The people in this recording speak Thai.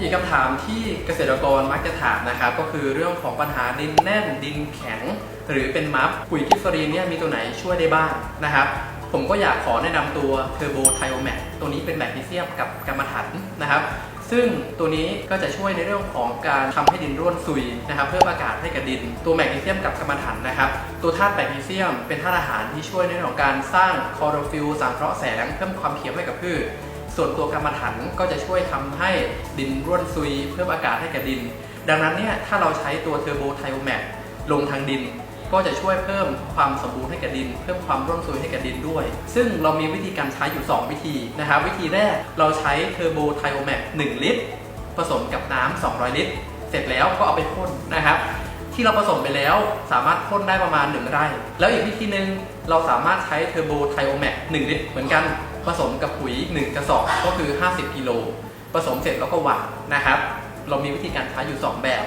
มีกคำถามที่เกษตรกรมักจะถามนะครับ ก็คือเรื่องของปัญหาดินแน่นดินแข็ง หรือเป็นมัฟปุ๋ยกิฟฟรีนเนี่ยมีตัวไหนช่วยได้บ้างนะครับ ผมก็อยากขอแนะนำตัวเทอร์โบไทโอแมตัวนี้เป็นแมกนีเซียมกับกรรมฐานนะครับซึ่งตัวนี้ก็จะช่วยในเรื่องของการทำให้ดินร่วนซุยนะครับ เพิ่มอากาศให้กับดิน ตัวแมกนีเซียมกับกรรมฐานนะครับ ตัวธาตุแมกนีเซียมเป็นธาตุอาหารที่ช่วยในเรื่องของการสร้างคลอโรฟิลล์สังเคราะห์แสงเพิ่มความเขียวให้กับพืช ส่วนตัวกรรมฐานก็จะช่วยทำให้ดินร่วนซุยเพิ่มอากาศให้กับดิน ดังนั้นเนี่ยถ้าเราใช้ตัวเทอร์โบไทโอแมกลงทางดิน ก็จะช่วยเพิ่มความสมบูรณ์ให้กับดิน เพิ่มความร่วนซุยให้กับดินด้วย ซึ่งเรามีวิธีการใช้อยู่ 2 วิธีนะครับวิธีแรกเราใช้เทอร์โบไทโอแมก1ลิตร ผสมกับน้ำ200 ลิตร เสร็จแล้วก็เอาไปพ่นนะครับ ที่เราผสมไปแล้วสามารถพ่นได้ประมาณ 1 ไร่ แล้วอีกวิธีหนึ่งเราสามารถใช้เทอร์โบไทโอแมก1ลิตรเหมือนกันผสมกับปุ๋ย 1 กระสอบก็คือ 50กิโลผสมเสร็จแล้วก็หว่านนะครับ เรามีวิธีการใช้อยู่ 2 แบบ